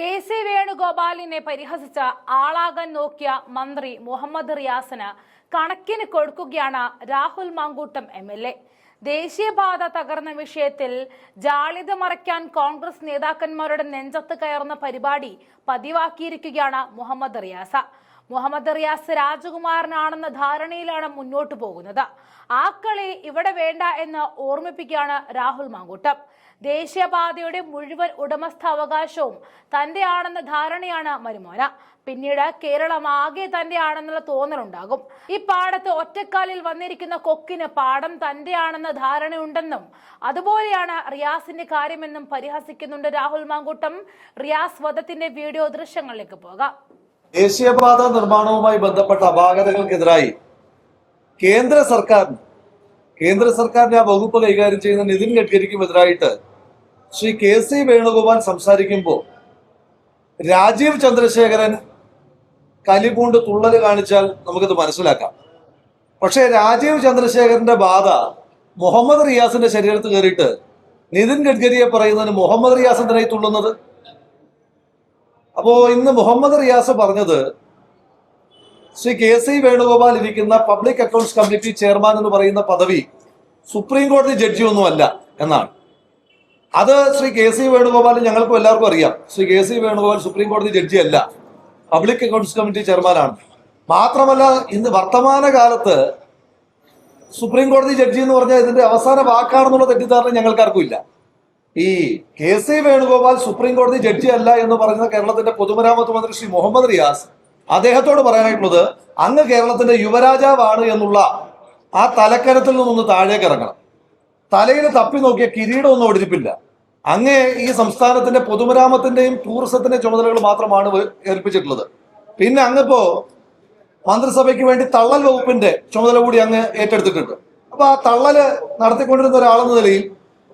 K C വേണുഗോപാലിനെ പരിഹസിച്ച ആളാകാൻ നോക്കിയ മന്ത്രി മുഹമ്മദ് റിയാസിന് കണക്കിന് കൊടുക്കുകയാണ് Rahul Mankoottam M L A. ദേശീയപാത തകർന്ന വിഷയത്തിൽ ജാളിത മറയ്ക്കാൻ കോൺഗ്രസ് നേതാക്കന്മാരുടെ നെഞ്ചത്ത് കയറുന്ന പരിപാടി പതിവാക്കിയിരിക്കുകയാണ് മുഹമ്മദ് റിയാസ. മുഹമ്മദ് റിയാസ് രാജകുമാരനാണെന്ന ധാരണയിലാണ് മുന്നോട്ടു പോകുന്നത്. ആ കളി ഇവിടെ വേണ്ട എന്ന് ഓർമ്മിപ്പിക്കുകയാണ് രാഹുൽ മാങ്കൂട്ടം. ദേശീയപാതയുടെ മുഴുവൻ ഉടമസ്ഥാവകാശവും തന്റെയാണെന്ന ധാരണയാണ് മരുമോന. പിന്നീട് കേരളം ആകെ തന്റെയാണെന്നുള്ള തോന്നലുണ്ടാകും. ഈ പാടത്ത് ഒറ്റക്കാലിൽ വന്നിരിക്കുന്ന കൊക്കിന് പാടം തന്റെയാണെന്ന ധാരണയുണ്ടെന്നും അതുപോലെയാണ് റിയാസിന്റെ കാര്യമെന്നും പരിഹസിക്കുന്നുണ്ട് രാഹുൽ മാങ്കൂട്ടം. റിയാസ് വധത്തിന്റെ വീഡിയോ ദൃശ്യങ്ങളിലേക്ക് പോകാം. ദേശീയപാത നിർമ്മാണവുമായി ബന്ധപ്പെട്ട അപാകതകൾക്കെതിരായി കേന്ദ്ര സർക്കാരിന് കേന്ദ്ര സർക്കാരിന്റെ ആ വകുപ്പ് കൈകാര്യം ചെയ്യുന്ന നിതിൻ ഗഡ്കരിക്കും എതിരായിട്ട് ശ്രീ കെ സി വേണുഗോപാൽ സംസാരിക്കുമ്പോൾ രാജീവ് ചന്ദ്രശേഖരൻ കലിപൂണ്ട് തുള്ളൽ കാണിച്ചാൽ നമുക്കിത് മനസ്സിലാക്കാം. പക്ഷേ രാജീവ് ചന്ദ്രശേഖരന്റെ ബാധ മുഹമ്മദ് റിയാസിന്റെ ശരീരത്ത് കയറിയിട്ട് നിതിൻ ഗഡ്കരിയെ പറയുന്നതിന് മുഹമ്മദ് റിയാസ് എന്തിനായി തുള്ളുന്നത്? അപ്പോ ഇന്ന് മുഹമ്മദ് റിയാസ് പറഞ്ഞത് ശ്രീ കെ സി വേണുഗോപാൽ ഇരിക്കുന്ന പബ്ലിക് അക്കൗണ്ട്സ് കമ്മിറ്റി ചെയർമാൻ എന്ന് പറയുന്ന പദവി സുപ്രീം കോടതി ജഡ്ജി ഒന്നുമല്ല എന്നാണ്. അത് ശ്രീ കെ സി വേണുഗോപാൽ ഞങ്ങൾക്കും എല്ലാവർക്കും അറിയാം. Shri K C Venugopal supreme കോടതി ജഡ്ജി അല്ല പബ്ലിക് അക്കൗണ്ട്സ് കമ്മിറ്റി ചെയർമാനാണ്. മാത്രമല്ല ഇന്ന് വർത്തമാന കാലത്ത് സുപ്രീം കോടതി ജഡ്ജി എന്ന് പറഞ്ഞാൽ ഇതിന്റെ അവസാന വാക്കാണെന്നുള്ള തെറ്റിദ്ധാരണ ഞങ്ങൾക്കാർക്കും ഇല്ല. ഈ കെ സി വേണുഗോപാൽ സുപ്രീം കോടതി ജഡ്ജി അല്ല എന്ന് പറയുന്ന കേരളത്തിന്റെ പൊതുമരാമത്ത് മന്ത്രി ശ്രീ മുഹമ്മദ് റിയാസ് അദ്ദേഹത്തോട് പറയാനായിട്ടുള്ളത് അങ്ങ് കേരളത്തിന്റെ യുവരാജാവാണ് എന്നുള്ള ആ തലക്കരത്തിൽ നിന്നൊന്ന് താഴേക്ക് ഇറങ്ങണം. തലയിൽ തപ്പി നോക്കിയ കിരീടമൊന്നും ഒടിഞ്ഞിപ്പില്ല അങ്ങേ ഈ സംസ്ഥാനത്തിന്റെ പൊതുമരാമത്തിന്റെയും ടൂറിസത്തിന്റെ ചുമതലകൾ മാത്രമാണ് ഏൽപ്പിച്ചിട്ടുള്ളത്. പിന്നെ അങ്ങിപ്പോ മന്ത്രിസഭയ്ക്ക് വേണ്ടി തള്ളൽ വകുപ്പിന്റെ ചുമതല കൂടി അങ്ങ് ഏറ്റെടുത്തിട്ടുണ്ട്. അപ്പൊ ആ തള്ളൽ നടത്തിക്കൊണ്ടിരുന്ന ഒരാളെന്ന നിലയിൽ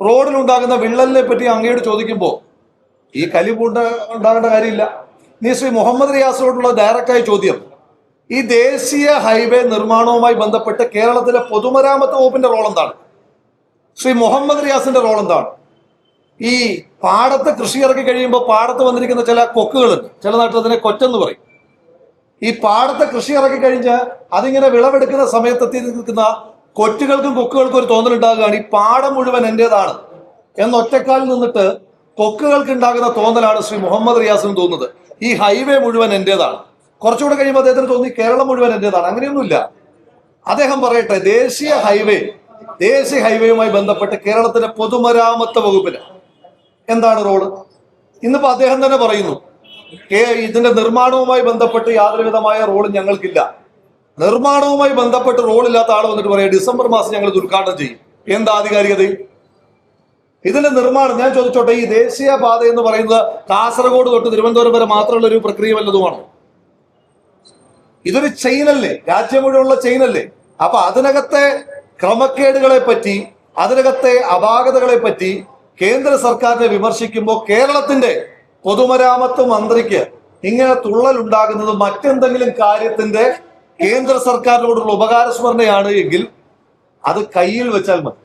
റോഡിലുണ്ടാകുന്ന വിള്ളലിനെ പറ്റി അങ്ങയോട് ചോദിക്കുമ്പോൾ ഈ കലിപൂണ്ട ഉണ്ടാകേണ്ട കാര്യമില്ല. നീ ശ്രീ മുഹമ്മദ് റിയാസിനോടുള്ള ഡയറക്റ്റായ ചോദ്യം. ഈ ദേശീയ ഹൈവേ നിർമ്മാണവുമായി ബന്ധപ്പെട്ട് കേരളത്തിലെ പൊതുമരാമത്ത് വകുപ്പിന്റെ റോൾ എന്താണ്? ശ്രീ മുഹമ്മദ് റിയാസിന്റെ റോൾ എന്താണ്? ഈ പാടത്ത് കൃഷി ഇറക്കി കഴിയുമ്പോൾ പാടത്ത് വന്നിരിക്കുന്ന ചില കൊക്കുകളുണ്ട്. ചില നാട്ടിൽ അതിനെ കൊറ്റെന്ന് പറയും. ഈ പാടത്ത് കൃഷി ഇറക്കി കഴിഞ്ഞ് അതിങ്ങനെ വിളവെടുക്കുന്ന സമയത്ത് എത്തി നിൽക്കുന്ന കൊറ്റുകൾക്കും കൊക്കുകൾക്കും ഒരു തോന്നലുണ്ടാകുകയാണ് ഈ പാടം മുഴുവൻ എന്റേതാണ് എന്ന് ഒറ്റക്കാലിൽ നിന്നിട്ട് കൊക്കുകൾക്ക് ഉണ്ടാകുന്ന തോന്നലാണ് ശ്രീ മുഹമ്മദ് റിയാസിന് തോന്നുന്നത്. ഈ ഹൈവേ മുഴുവൻ എന്റേതാണ്. കുറച്ചുകൂടെ കഴിയുമ്പോൾ അദ്ദേഹത്തിന് തോന്നി കേരളം മുഴുവൻ എന്റേതാണ്. അങ്ങനെയൊന്നുമില്ല. അദ്ദേഹം പറയട്ടെ ദേശീയ ഹൈവേ ദേശീയ ഹൈവേയുമായി ബന്ധപ്പെട്ട് കേരളത്തിലെ പൊതുമരാമത്ത് വകുപ്പിന് എന്താണ് റോഡ് ഇന്നിപ്പോ അദ്ദേഹം തന്നെ പറയുന്നു ഇതിന്റെ നിർമ്മാണവുമായി ബന്ധപ്പെട്ട് യാതൊരുവിധമായ റോഡ് ഞങ്ങൾക്കില്ല. നിർമ്മാണവുമായി ബന്ധപ്പെട്ട് റോഡില്ലാത്ത ആൾ വന്നിട്ട് പറയാം ഡിസംബർ മാസം ഞങ്ങൾ ഉദ്ഘാടനം ചെയ്യും. എന്താ ആധികാരികതയും ഇതിന്റെ നിർമ്മാണം ഞാൻ ചോദിച്ചോട്ടെ ഈ ദേശീയ പാത എന്ന് പറയുന്നത് കാസർഗോഡ് തൊട്ട് തിരുവനന്തപുരം വരെ മാത്രമുള്ള ഒരു പ്രക്രിയ വല്ലതുമാണ്? ഇതൊരു ചെയിനല്ലേ രാജ്യം മുഴുവനുള്ള ചെയിനല്ലേ അപ്പൊ അതിനകത്തെ ക്രമക്കേടുകളെ പറ്റി അതിനകത്തെ അപാകതകളെ പറ്റി കേന്ദ്ര സർക്കാരിനെ വിമർശിക്കുമ്പോൾ കേരളത്തിന്റെ പൊതുമരാമത്ത് മന്ത്രിക്ക് ഇങ്ങനെ തുള്ളൽ ഉണ്ടാകുന്നത് മറ്റെന്തെങ്കിലും കാര്യത്തിന്റെ കേന്ദ്ര സർക്കാരിനോടുള്ള ഉപകാരസ്മരണയാണ് എങ്കിൽ അത് കയ്യിൽ വെച്ചാൽ മതി.